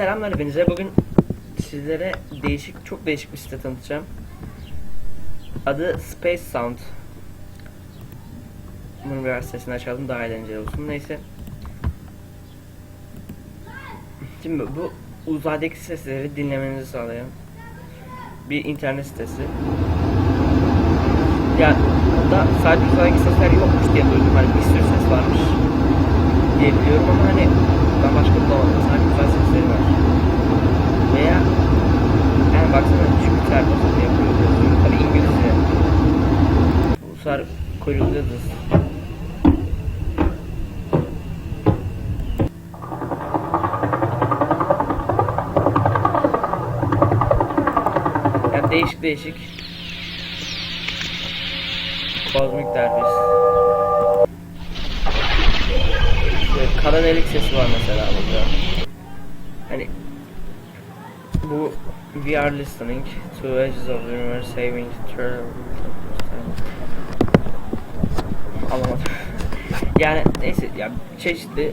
Selamlar hepinize. Bugün sizlere değişik, çok değişik bir site tanıtacağım. Adı Space Sound. Bunu biraz sesini açalım daha eğlenceli olsun. Neyse. Şimdi bu uzaydaki sesleri dinlemenizi sağlayan bir internet sitesi. Yani burada sadece uzaydaki sesler yokmuş diye duydum. Hani bir sürü ses varmış diye biliyorum ama hani ben başka bulamadım. Sadece güzel sesleri var. Veya yani baksana Jüpiter nasıl yapıyor yazıyor. Tabi İngilizce. Uluslar Koreo'dadır. Yani değişik değişik Kozmik Derviş kara delik sesi var mesela burada Hani Bu We are listening to edges of the river saving turn Anlamadım Yani neyse ya çeşitli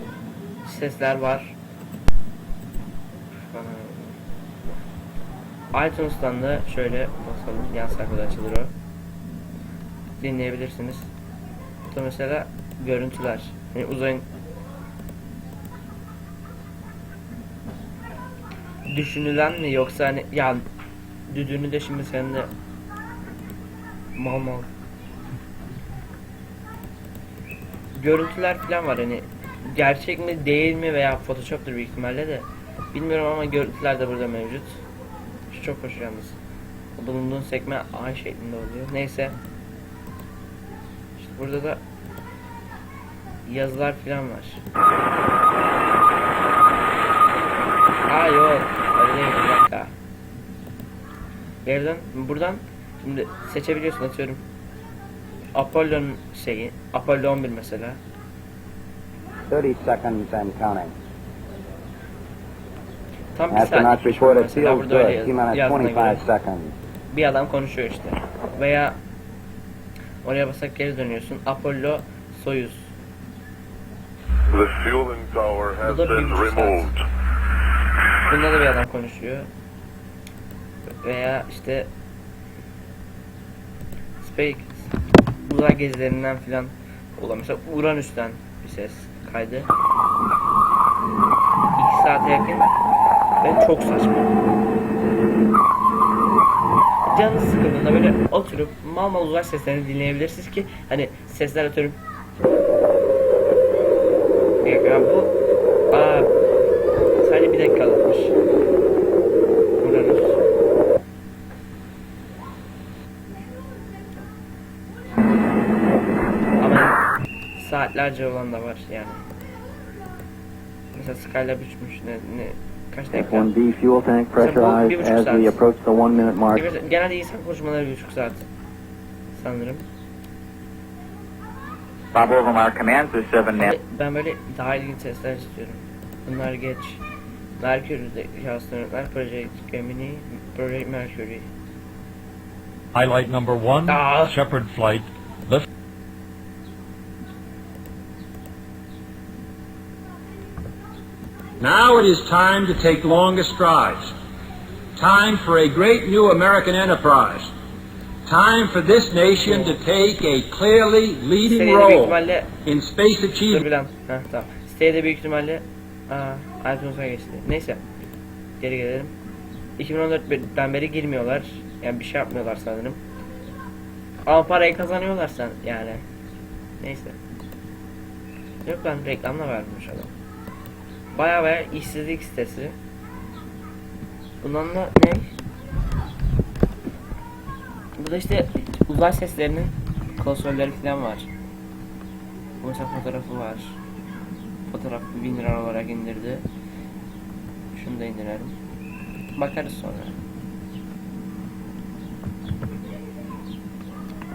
sesler var iTunes'tan da şöyle basalım yan sayfada açılır o. Dinleyebilirsiniz. Burada mesela görüntüler. Yani uzayın düşünülen mi yoksa hani ya düdüğünü de şimdi senin de mal mal görüntüler falan var hani gerçek mi değil mi veya photoshop'tur büyük ihtimalle de bilmiyorum ama görüntüler de burada mevcut. Şu çok hoş yalnız. Bulunduğun sekme ay şeklinde oluyor. Neyse. İşte burada da yazılar falan var. Aa yok. Öyle değil. Bir dakika. Yerden buradan şimdi seçebiliyorsun atıyorum. Apollo'nun şeyi. Apollo 11 mesela. 30 seconds and counting. Tam bir saat mesela burada öyle yazdığına 25 göre. bir adam konuşuyor işte. Veya oraya basak geri dönüyorsun. Apollo Soyuz. The fueling tower has been removed. Bunda da bir adam konuşuyor. Veya işte Space uzay gezilerinden filan olan mesela Uranüs'ten bir ses kaydı. 2 saate yakın ve çok saçma. Canınız sıkıldığında böyle oturup mal mal uzay seslerini dinleyebilirsiniz ki hani sesler atıyorum. Bir dakika ya bu saatlerce olan da var yani. Mesela Skylab 3'müş ne, ne kaç dakika? F1B fuel tank pressurized as we approach the one minute mark. Genelde insan konuşmaları bir buçuk saat sanırım. Bob Overmar commands the 7 Hani net. ben böyle daha ilginç sesler istiyorum. Bunlar geç. Merkür'de astronotlar Project Gemini, Project Mercury. Highlight number one, Ah. Shepard flight. Now it is time to take longer strides. Time for a great new American enterprise. Time for this nation to take a clearly leading role in space achievement. tamam. Siteye büyük ihtimalle Aa, iTunes'a geçti. Neyse. Geri gelelim. 2014'ten beri girmiyorlar. Yani bir şey yapmıyorlar sanırım. Ama parayı kazanıyorlar sen yani. Neyse. Yok lan reklamla vermiş adam. Baya baya işsizlik sitesi. Bundan da ne? Burada işte uzay seslerinin klasörleri falan var. Mesela fotoğrafı var. Fotoğraf 1000 lira olarak indirdi. Şunu da indirelim. Bakarız sonra.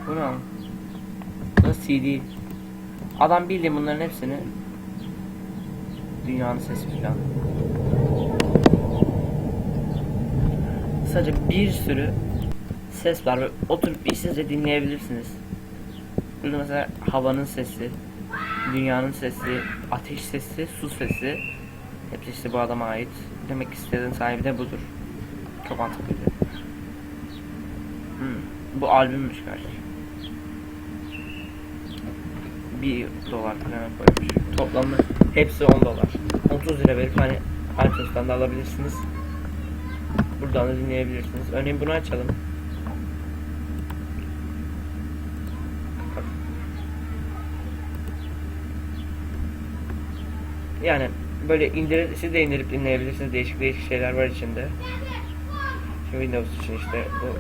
Bu ne? Bu CD. Adam bildi bunların hepsini. Dünyanın sesi falan. Sadece bir sürü ses var ve oturup işsizce dinleyebilirsiniz. Burada mesela havanın sesi, dünyanın sesi, ateş sesi, su sesi, Hepsi işte bu adama ait. Demek istediğin sahibi de budur. Çok mantıklıydı. Hmm, bu albümmüş kardeşim. 1 dolar falan koymuş. Toplamda hepsi 10 dolar. 30 lira verip hani iTunes'tan da alabilirsiniz. Buradan da dinleyebilirsiniz. Örneğin bunu açalım. Yani böyle indir, siz de indirip dinleyebilirsiniz. Değişik değişik şeyler var içinde. Şu Windows için işte bu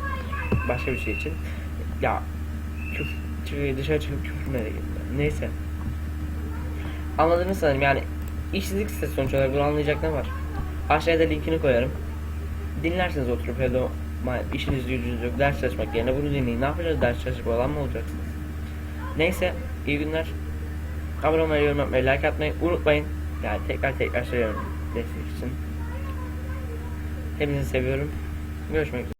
başka bir şey için. Ya küf, dışarı çıkıp küfür nereye gitti? Neyse. Anladınız sanırım yani işsizlik sitesi sonuç olarak bunu anlayacak ne var? Aşağıya da linkini koyarım. Dinlersiniz oturup ma- işiniz gücünüz yok ders çalışmak yerine bunu dinleyin. Ne yapacağız ders çalışıp olan mı olacaksınız? Neyse iyi günler. Abone olmayı, yorum yapmayı, like atmayı unutmayın. Yani tekrar tekrar söylüyorum destek için. Hepinizi seviyorum. Görüşmek üzere.